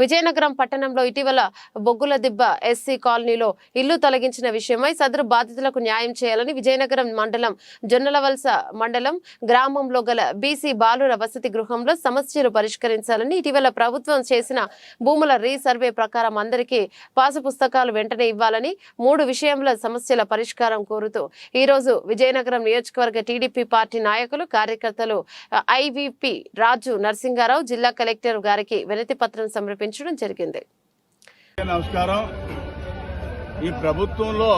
విజయనగరం పట్టణంలో ఇటీవల బొగ్గుల దిబ్బ ఎస్సీ కాలనీలో ఇల్లు తొలగించిన విషయమై సదరు బాధితులకు న్యాయం చేయాలని విజయనగరం మండలం జొన్నలవలస మండలం గ్రామంలో గల బీసీ బాలుర వసతి గృహంలో సమస్యలు పరిష్కరించాలని ఇటీవల ప్రభుత్వం చేసిన భూముల రీసర్వే ప్రకారం అందరికీ పాసు పుస్తకాలు వెంటనే ఇవ్వాలని మూడు విషయంలో సమస్యల పరిష్కారం కోరుతూ ఈ రోజు విజయనగరం నియోజకవర్గ టీడీపీ పార్టీ నాయకులు కార్యకర్తలు ఐవిపి రాజు నరసింగారావు జిల్లా కలెక్టర్ గారికి వినతి పత్రం సమర్పించారు. సమర్పించడం జరిగింది. నమస్కారం. ఈ ప్రభుత్వంలో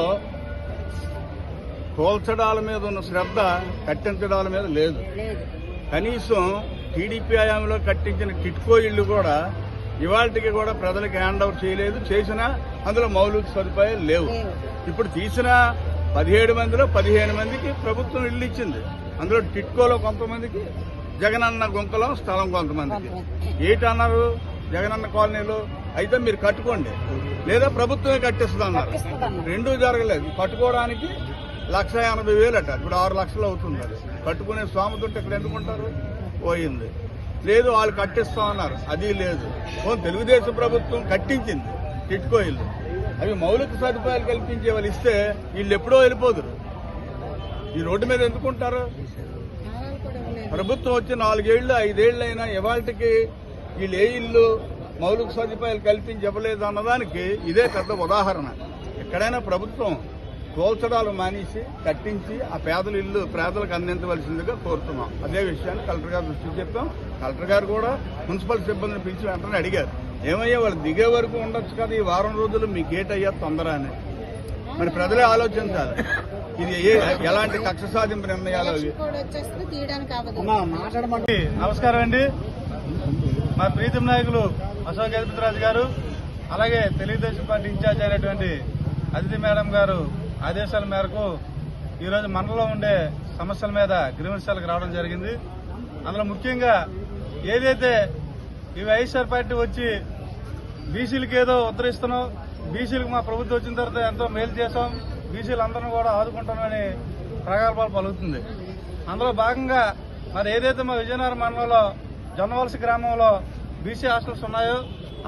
కోల్చడాల మీద ఉన్న శ్రద్ధ కట్టించడాల మీద లేదు. కనీసం టీడీపీ హయాంలో కట్టించిన టిట్కో ఇళ్ళు కూడా ఇవాళకి కూడా ప్రజలకు హ్యాండ్ ఓవర్ చేయలేదు. చేసినా అందులో మౌలిక సదుపాయాలు లేవు. ఇప్పుడు తీసిన పదిహేడు మందిలో పదిహేను మందికి ప్రభుత్వం ఇల్లు ఇచ్చింది. అందులో టిట్కోలో కొంతమందికి జగనన్న గుంకలో స్థలం కొంతమందికి. ఏటన్నారు? జగనన్న కాలనీలో అయితే మీరు కట్టుకోండి. లేదా ప్రభుత్వమే కట్టిస్తుంది అన్నారు రెండూ జరగలేదు. కట్టుకోవడానికి లక్ష ఎనభై వేలు అట ఇప్పుడు ఆరు లక్షలు అవుతుంది అది. కట్టుకునే స్వామితో ఇక్కడ ఎందుకుంటారు పోయింది. లేదు వాళ్ళు కట్టిస్తామన్నారు అది లేదు. తెలుగుదేశం ప్రభుత్వం కట్టించింది. టిట్కో ఇల్లు. అవి మౌలిక సదుపాయాలు కల్పించే వాళ్ళు ఇస్తే వీళ్ళు ఎప్పుడో వెళ్ళిపోదురు. ఈ రోడ్డు మీద ఎందుకుంటారు? ప్రభుత్వం వచ్చి నాలుగేళ్ళు ఐదేళ్ళు అయినా ఇవాళకి వీళ్ళు ఏ ఇల్లు మౌలిక సదుపాయాలు కల్పించి ఇవ్వలేదు అన్నదానికి ఇదే పెద్ద ఉదాహరణ. ఎక్కడైనా ప్రభుత్వం కోల్చడాలు మానేసి కట్టించి ఆ పేదల ఇల్లు పేదలకు అందించవలసిందిగా కోరుతున్నాం. అదే విషయాన్ని కలెక్టర్ గారు దృష్టికి చెప్పాం కలెక్టర్ గారు కూడా మున్సిపల్ సిబ్బందిని పిలిచి వెంటనే అడిగారు. ఏమయ్యా వాళ్ళు దిగే వరకు ఉండొచ్చు కదా ఈ వారం రోజులు మీ గేట్ అయ్యా తొందర అని. మరి ప్రజలే ఆలోచించాలి. ఇది ఏ ఎలాంటి కక్ష సాధింపు నిర్ణయాలు నమస్కారం అండి. మా ప్రీతం నాయకులు అశోక్ గజపతిరాజు గారు అలాగే తెలుగుదేశం పార్టీ ఇన్ఛార్జ్ అయినటువంటి అదితి మేడం గారు ఆదేశాల మేరకు ఈరోజు మండలంలో ఉండే సమస్యల మీద గ్రీవెన్సాలకు రావడం జరిగింది. అందులో ముఖ్యంగా ఏదైతే ఈ వైఎస్ఆర్ పార్టీ వచ్చి బీసీలకు ఏదో ఉత్తరిస్తున్నాం బీసీలకు మా ప్రభుత్వం వచ్చిన తర్వాత ఎంతో మేలు చేసాం బీసీలు అందరిని కూడా ఆదుకుంటామని ప్రగల్భాలు పలుకుతుంది. అందులో భాగంగా మరి ఏదైతే మా విజయనగరం మండలంలో జొన్నవలస గ్రామంలో బీసీ హాస్టల్స్ ఉన్నాయో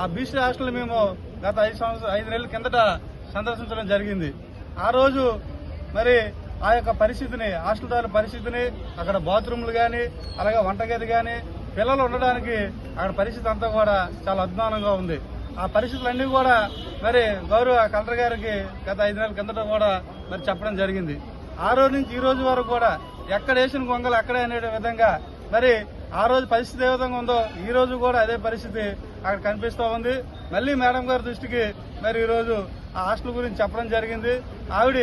ఆ బీసీ హాస్టల్ మేము గత ఐదు సంవత్సరం ఐదు నెలల కిందట సందర్శించడం జరిగింది. ఆ రోజు మరి ఆ యొక్క పరిస్థితిని హాస్టల్ ద్వారా పరిస్థితిని అక్కడ బాత్రూమ్లు కానీ అలాగే వంటగది కానీ పిల్లలు ఉండడానికి అక్కడ పరిస్థితి అంతా కూడా చాలా అధ్వానంగా ఉంది. ఆ పరిస్థితులన్నీ కూడా మరి గౌరవ కలెక్టర్ గారికి గత ఐదు నెలల కిందట కూడా మరి చెప్పడం జరిగింది. ఆ రోజు నుంచి ఈ రోజు వరకు కూడా ఎక్కడ వేసిన గొంగలు అక్కడే అనే విధంగా మరి ఆ రోజు పరిస్థితి ఏ విధంగా ఉందో ఈ రోజు కూడా అదే పరిస్థితి అక్కడ కనిపిస్తూ ఉంది. మళ్ళీ మేడం గారి దృష్టికి మరి ఈరోజు ఆ హాస్టల్ గురించి చెప్పడం జరిగింది. ఆవిడ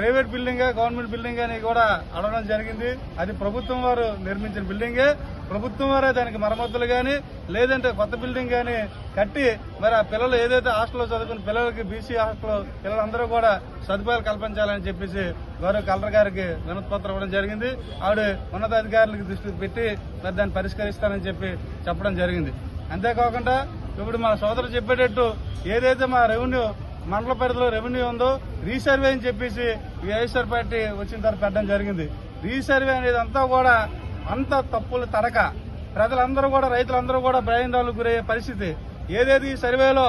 ప్రైవేట్ బిల్డింగ్ గవర్నమెంట్ బిల్డింగ్ అని కూడా అడగడం జరిగింది. అది ప్రభుత్వం వారు నిర్మించిన బిల్డింగే. ప్రభుత్వం వారే దానికి మరమ్మతులు గాని లేదంటే కొత్త బిల్డింగ్ గాని కట్టి మరి ఆ పిల్లలు ఏదైతే హాస్టల్లో చదువుకున్న పిల్లలకి బీసీ హాస్టల్ పిల్లలందరూ కూడా సదుపాయాలు కల్పించాలని చెప్పేసి గౌరవ కలెక్టర్ గారికి వినతిపత్రం ఇవ్వడం జరిగింది. ఆవిడ ఉన్నతాధికారులకు దృష్టికి పెట్టి మరి దాన్ని పరిష్కరిస్తానని చెప్పి చెప్పడం జరిగింది. అంతేకాకుండా ఇప్పుడు మన సోదరులు చెప్పేటట్టు ఏదైతే మా రెవెన్యూ మండల పరిధిలో రెవెన్యూ ఉందో రీసర్వే అని చెప్పేసి వైఎస్ఆర్ పార్టీ వచ్చిన తర్వాత పెట్టడం జరిగింది. రీసర్వే అనేది అంతా కూడా అంత తప్పులు తడక ప్రజలందరూ కూడా రైతులందరూ కూడా భయాందోళనకు గురయ్యే పరిస్థితి. ఏదైతే ఈ సర్వేలో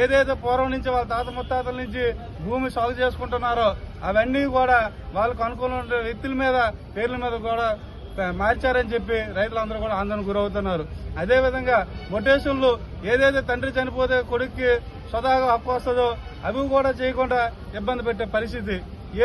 ఏదైతే పూర్వం నుంచి వాళ్ళ తాత ముత్తాతల నుంచి భూమి సాగు చేసుకుంటున్నారో అవన్నీ కూడా వాళ్ళకు అనుకూలమైన వ్యక్తుల మీద పేర్ల మీద కూడా మార్చారని చెప్పి రైతులందరూ కూడా ఆందోళన గురవుతున్నారు. అదేవిధంగా మొటేషన్లు ఏదైతే తండ్రి చనిపోతే కొడుక్కి సదాగా హక్కు వస్తుందో అవి కూడా చేయకుండా ఇబ్బంది పెట్టే పరిస్థితి.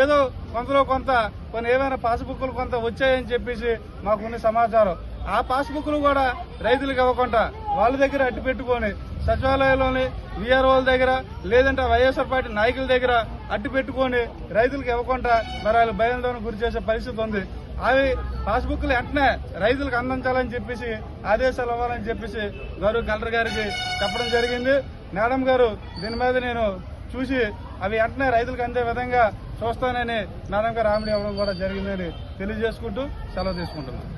ఏదో కొంతలో కొంత కొన్ని ఏమైనా పాస్బుక్లు కొంత వచ్చాయని చెప్పేసి మాకున్న సమాచారం. ఆ పాస్బుక్లు కూడా రైతులకు ఇవ్వకుండా వాళ్ళ దగ్గర అట్టి పెట్టుకొని సచివాలయంలోని విఆర్ఓల దగ్గర లేదంటే వైఎస్ఆర్ పార్టీ నాయకుల దగ్గర అట్టి పెట్టుకొని రైతులకు ఇవ్వకుండా మరి వాళ్ళు భయాందోళన గురి చేసే పరిస్థితి ఉంది. అవి పాస్బుక్లు వెంటనే రైతులకు అందించాలని చెప్పేసి ఆదేశాలు ఇవ్వాలని చెప్పేసి గౌరవ కలెక్టర్ గారికి చెప్పడం జరిగింది. మేడం గారు దీని మీద నేను చూసి అవి వెంటనే రైతులకు అందే విధంగా చూస్తానని మేడం రాముడి అవ్వడం ఇవ్వడం కూడా జరిగిందని తెలియజేసుకుంటూ సెలవు తీసుకుంటున్నాను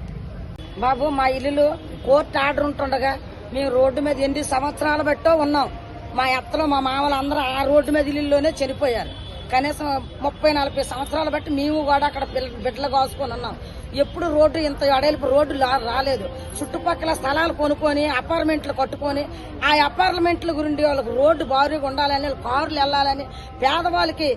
బాబు మా ఇల్లులు కోర్టు ఆర్డర్ ఉంటుండగా మేము రోడ్డు మీద ఎన్ని సంవత్సరాలు బట్టో ఉన్నాం. మా ఎత్తలో మా మామలు అందరూ ఆ రోడ్డు మీద ఇల్లులోనే చనిపోయారు. కనీసం ముప్పై నలభై సంవత్సరాలు బట్టి మేము కూడా అక్కడ బిడ్డలు కాసుకొని ఉన్నాం. ఎప్పుడు రోడ్డు ఇంత ఎడల్పు రోడ్డు రాలేదు. చుట్టుపక్కల స్థలాలు కొనుక్కొని అపార్ట్మెంట్లు కట్టుకొని ఆ అపార్ట్మెంట్ల గురించి వాళ్ళకి రోడ్డు భారీగా ఉండాలని కార్లు వెళ్ళాలని పేదవాళ్ళకి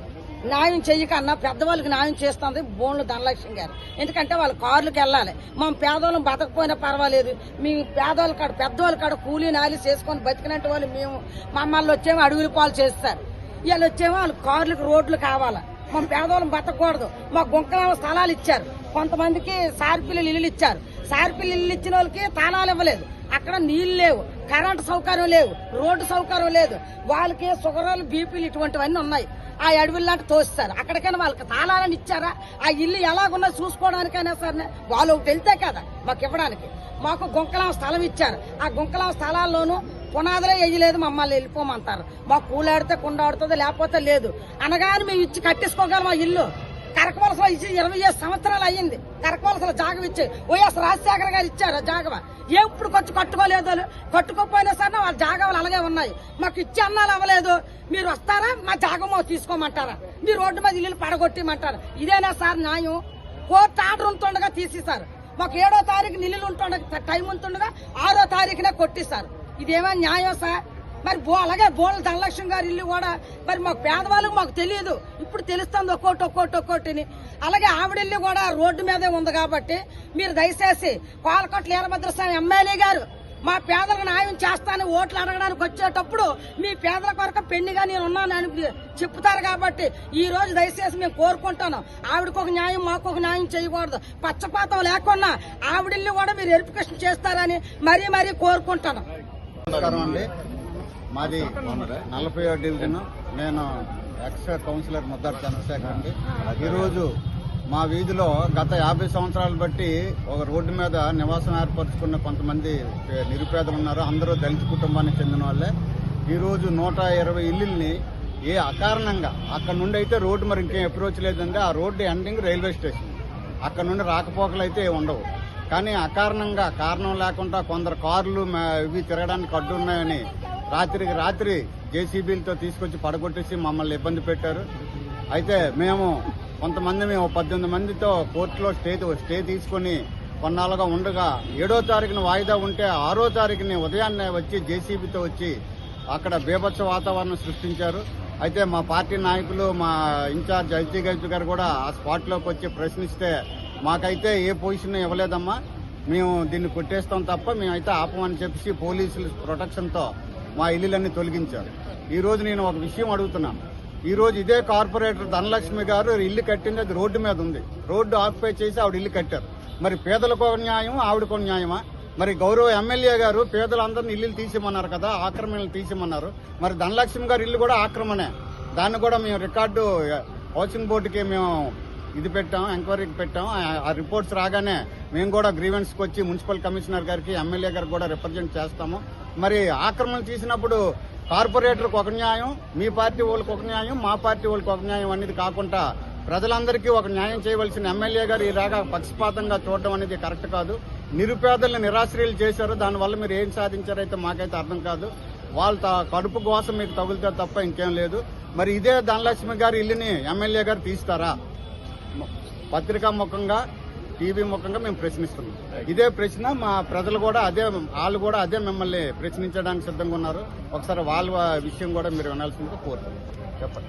న్యాయం చెయ్యకన్నా పెద్దవాళ్ళకి న్యాయం చేస్తుంది బోన్లు ధనలక్ష్మి గారు. ఎందుకంటే వాళ్ళు కార్లకు వెళ్ళాలి. మనం పేదవాళ్ళం బతకపోయినా పర్వాలేదు. మీ పేదవాళ్ళ కాడ పెద్దవాళ్ళ కాడ కూలీ నాలి చేసుకొని బతికినట్టు వాళ్ళు మేము మమ్మల్ని వచ్చేమో అడుగులు పాలు చేస్తారు. వీళ్ళు వచ్చేమో వాళ్ళు కార్లకు రోడ్లు కావాలి. మా పేదవాళ్ళం బతకూడదు మా గుంకలేమో స్థలాలు ఇచ్చారు. కొంతమందికి సార్పిల్లు ఇల్లు ఇచ్చారు. సార్పిల్లు ఇల్లు ఇచ్చిన వాళ్ళకి తాళాలు ఇవ్వలేదు. అక్కడ నీళ్ళు లేవు. కరెంటు సౌకర్యం లేవు. రోడ్డు సౌకర్యం లేదు. వాళ్ళకి షుగర్లు బీపీలు ఇటువంటివన్నీ ఉన్నాయి. ఆ అడవులు తోస్తారు. అక్కడికైనా వాళ్ళకి తాళాలని ఇచ్చారా? ఆ ఇల్లు ఎలాగున్నా చూసుకోవడానికైనా సరే వాళ్ళు ఒకటి వెళ్తే కదా మాకు ఇవ్వడానికి. మాకు గుంకలం స్థలం ఇచ్చారు. ఆ గుంకలం స్థలాల్లోనూ పునాదులే వేయలేదు మమ్మల్ని వెళ్ళిపోమంటారు. మాకు కూలాడితే కుండాడుతుంది లేకపోతే లేదు. అనగానే మేము ఇచ్చి కట్టేసుకోగలం ఆ ఇల్లు. కరకవలసలో ఇచ్చి ఇరవై ఐదు సంవత్సరాలు అయ్యింది. కరకవలసలో జాగం ఇచ్చి వైఎస్ రాజశేఖర గారు ఇచ్చారు జాగవ ఎప్పుడు కొంచెం కట్టుకోలేదు. వాళ్ళు. కట్టుకోకపోయినా సరే వాళ్ళ జాగవలు అలాగే ఉన్నాయి. మాకు ఇచ్చి అన్నాలు అవ్వలేదు. మీరు వస్తారా? మా జాగమో తీసుకోమంటారా? మీ రోడ్డు మీద ఇల్లు పడగొట్టమంటారు? ఇదేనా సార్ న్యాయం? కోర్టు ఆర్డర్ ఉంటుండగా తీసేశారు. మాకు ఏడో తారీఖు నిల్లులు ఉంటుండగా టైం ఉంటుండగా ఆరో తారీఖునే కొట్టిస్తారు. ఇదేమో న్యాయం సార్? మరి బో అలాగే బోల ధనలక్ష్మి గారి ఇల్లు కూడా మరి మాకు పేదవాళ్ళకి మాకు తెలియదు. ఇప్పుడు తెలుస్తుంది ఒక్కోటి ఒక్కోటి ఒక్కోటిని. అలాగే ఆవిడ ఇల్లు కూడా రోడ్డు మీదే ఉంది కాబట్టి మీరు దయచేసి పాలకొట్ల వీరభద్రస్వామి ఎమ్మెల్యే గారు మా పేదలకు న్యాయం చేస్తానని ఓట్లు అడగడానికి వచ్చేటప్పుడు మీ పేదల కొరకు పెళ్ళిగా నేను ఉన్నానని చెప్తారు కాబట్టి ఈ రోజు దయచేసి మేము కోరుకుంటాను. ఆవిడకు ఒక న్యాయం మాకు ఒక న్యాయం చేయకూడదు. పచ్చపాతం లేకుండా ఆవిడిల్లు కూడా మీరు వెరిఫికేషన్ చేస్తారని మరీ మరీ కోరుకుంటాను. మాది నలభై డివిజన్. నేను ఎక్స్ట్రా కౌన్సిలర్ ముద్దారు చంద్రశేఖర్ అండి. ఈరోజు మా వీధిలో గత యాభై సంవత్సరాలు బట్టి ఒక రోడ్డు మీద నివాసం ఏర్పరచుకున్న కొంతమంది నిరుపేదలు ఉన్నారు. అందరూ దళిత కుటుంబానికి చెందిన వాళ్ళే. ఈరోజు నూట ఇరవై ఇల్లుల్ని ఏ అకారణంగా అక్కడ నుండి అయితే రోడ్డు మరి ఇంకేం అప్రోచ్ లేదండి. ఆ రోడ్డు ఎండింగ్ రైల్వే స్టేషన్ అక్కడ నుండి రాకపోకలు అయితే ఉండవు. కానీ అకారణంగా కారణం లేకుండా కొందరు కార్లు ఇవి తిరగడానికి అడ్డు ఉన్నాయని రాత్రికి రాత్రి జేసీబీలతో తీసుకొచ్చి పడగొట్టేసి మమ్మల్ని ఇబ్బంది పెట్టారు. అయితే మేము కొంతమంది మేము పద్దెనిమిది మందితో కోర్టులో స్టే స్టే తీసుకొని కొన్నాళ్ళుగా ఉండగా ఏడో తారీఖున వాయిదా ఉంటే ఆరో తారీఖుని ఉదయాన్నే వచ్చి జేసీబీతో వచ్చి అక్కడ బీభత్స వాతావరణం సృష్టించారు. అయితే మా పార్టీ నాయకులు మా ఇన్ఛార్జ్ ఐటీ గైజ్ గారు కూడా ఆ స్పాట్లోకి వచ్చి ప్రశ్నిస్తే మాకైతే ఏ పొజిషన్ ఇవ్వలేదమ్మా. మేము దీన్ని కొట్టేస్తాం తప్ప మేమైతే ఆపమని చెప్పేసి పోలీసులు ప్రొటెక్షన్తో మా ఇల్లులన్నీ తొలగించారు. ఈరోజు నేను ఒక విషయం అడుగుతున్నాను ఈరోజు ఇదే కార్పొరేటర్ ధనలక్ష్మి గారు ఇల్లు కట్టింది అది రోడ్డు మీద ఉంది. రోడ్డు ఆక్యుపై చేసి ఆవిడ ఇల్లు కట్టారు. మరి పేదలకు ఒక న్యాయం ఆవిడకు న్యాయమా? మరి గౌరవ ఎమ్మెల్యే గారు పేదలందరినీ ఇల్లు తీసిమన్నారు కదా ఆక్రమణలు తీసిమన్నారు మరి ధనలక్ష్మి గారు ఇల్లు కూడా ఆక్రమణే. దాన్ని కూడా మేము రికార్డు హౌసింగ్ బోర్డుకి మేము ఇది పెట్టాం ఎంక్వైరీకి పెట్టాం. ఆ- రిపోర్ట్స్ రాగానే మేము కూడా గ్రీవెన్స్కి వచ్చి మున్సిపల్ కమిషనర్ గారికి ఎమ్మెల్యే గారికి కూడా రిప్రజెంట్ చేస్తాము. మరి ఆక్రమణ చేసినప్పుడు కార్పొరేటర్కి ఒక న్యాయం మీ పార్టీ వాళ్ళకి ఒక న్యాయం మా పార్టీ వాళ్ళకి ఒక న్యాయం అనేది కాకుండా ప్రజలందరికీ ఒక న్యాయం చేయవలసిన ఎమ్మెల్యే గారు ఈ రాగా పక్షపాతంగా చూడడం అనేది కరెక్ట్ కాదు. నిరుపేదలను నిరాశ్రయులు చేశారు దానివల్ల మీరు ఏం సాధించారైతే మాకైతే అర్థం కాదు. వాళ్ళ త- కడుపు కోసం మీకు తగులుతారు తప్ప ఇంకేం లేదు. మరి ఇదే ధనలక్ష్మి గారి ఇల్లుని ఎమ్మెల్యే గారు తీస్తారా? పత్రికా ముఖంగా టీవీ ముఖంగా మేము ప్రశ్నిస్తున్నాం. ఇదే ప్రశ్న మా ప్రజలు కూడా అదే వాళ్ళు కూడా అదే మిమ్మల్ని ప్రశ్నించడానికి సిద్ధంగా ఉన్నారు. ఒకసారి వాళ్ళ విషయం కూడా మీరు వినాల్సిందిగా కోరుతున్నాం. చెప్పండి.